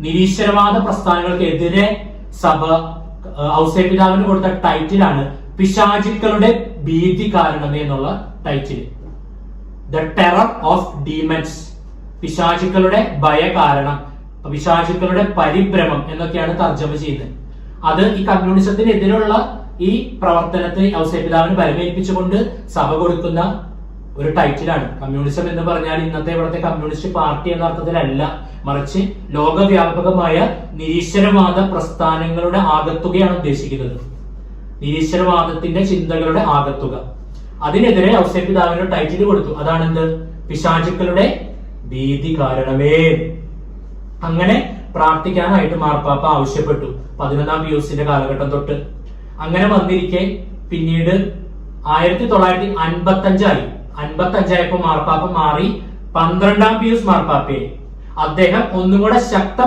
നിരീശ്വരവാദ പ്രസ്ഥാനങ്ങൾക്കെതിരെ സഭ ഔസേ പിതാവിന് കൊടുത്ത ടൈറ്റിലാണ് പിശാചിക്കളുടെ ഭീതി കാരണമേ എന്നുള്ള title the terror of demons പിശാചുക്കളുടെ ഭയ കാരണം പിശാചുക്കളുടെ പരിഭ്രമം എന്നൊക്കെയാണ് തർജമ ചെയ്യുന്നത്. അത് ഈ കമ്മ്യൂണിസത്തിനെതിരുള്ള ഈ പ്രവർത്തനത്തെ ഔസേപിതാവിന് ബലമേൽപ്പിച്ചുകൊണ്ട് സഭ കൊടുക്കുന്ന ഒരു ടൈറ്റിലാണ് കമ്മ്യൂണിസം എന്ന് പറഞ്ഞാൽ ഇന്നത്തെ ഇവിടുത്തെ കമ്മ്യൂണിസ്റ്റ് പാർട്ടി എന്ന അർത്ഥത്തിലല്ല. മറിച്ച് ലോകവ്യാപകമായ നിരീശ്വരവാദ പ്രസ്ഥാനങ്ങളുടെ ആകത്തുകയാണ് ഉദ്ദേശിക്കുന്നത്. നിരീശ്വരവാദത്തിന്റെ ചിന്തകളുടെ ആകത്തുക. അതിനെതിരെ ഔസേപിതാവിന് ടൈറ്റിൽ കൊടുത്തു. അതാണെന്ത്? പിശാചുക്കളുടെ ഭീതി കാരണമേ. അങ്ങനെ പ്രാർത്ഥിക്കാനായിട്ട് മാർപ്പാപ്പ ആവശ്യപ്പെട്ടു പതിനൊന്നാം പിയൂസിന്റെ കാലഘട്ടം തൊട്ട്. അങ്ങനെ വന്നിരിക്കെ പിന്നീട് ആയിരത്തി തൊള്ളായിരത്തി അൻപത്തി അഞ്ചായി അൻപത്തി അഞ്ചായപ്പോ മാർപ്പാപ്പ മാറി പന്ത്രണ്ടാം പിയൂസ് മാർപ്പാപ്പയെ അദ്ദേഹം ഒന്നും കൂടെ ശക്തമായി